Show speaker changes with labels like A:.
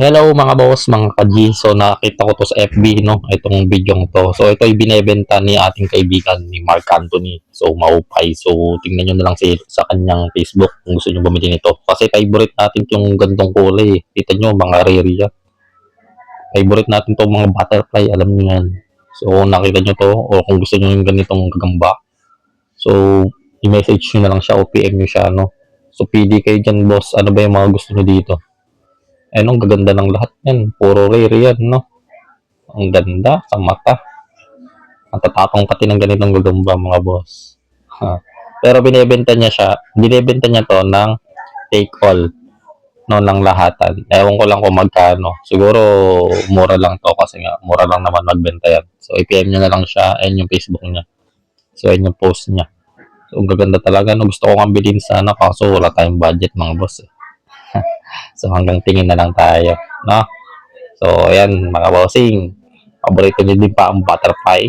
A: Hello mga boss, mga ka-G. So nakita ko to sa FB, no? Itong video to. So ito ay binebenta ni ating kaibigan ni Mark Anthony. So maupay. So tingnan nyo na lang si, sa kanyang Facebook kung gusto nyo bumili nito. Kasi favorite natin yung gandong kulay. Kita nyo, mga rare yan. Favorite natin to mga butterfly, alam nyo yan. So nakita nyo to, o kung gusto nyo yung ganitong gagamba. So i-message nyo na lang siya o PM nyo siya, no? So pili kayo dyan, boss. Ano ba yung mga gusto nyo dito? Eh, ang gaganda ng lahat yan. Puro rare yan, no? Ang ganda sa mata. Ang tatakong pati ng ganitong gagamba, mga boss. Ha. Pero binebenta niya siya, binebenta niya to ng take all. No, ng lahatan. Ewan ko lang kung magkano. Siguro, mura lang to kasi nga, mura lang naman magbenta yan. So, i-PM niya na lang siya. Ayan yung Facebook niya. So, ayan yung post niya. So, ang gaganda talaga. No? Gusto ko nga bilhin sana kaso wala tayong budget, mga boss. Eh. So hanggang tingin na lang tayo, no? So ayan mga bossing, paborito niyo din pa ang butterfly.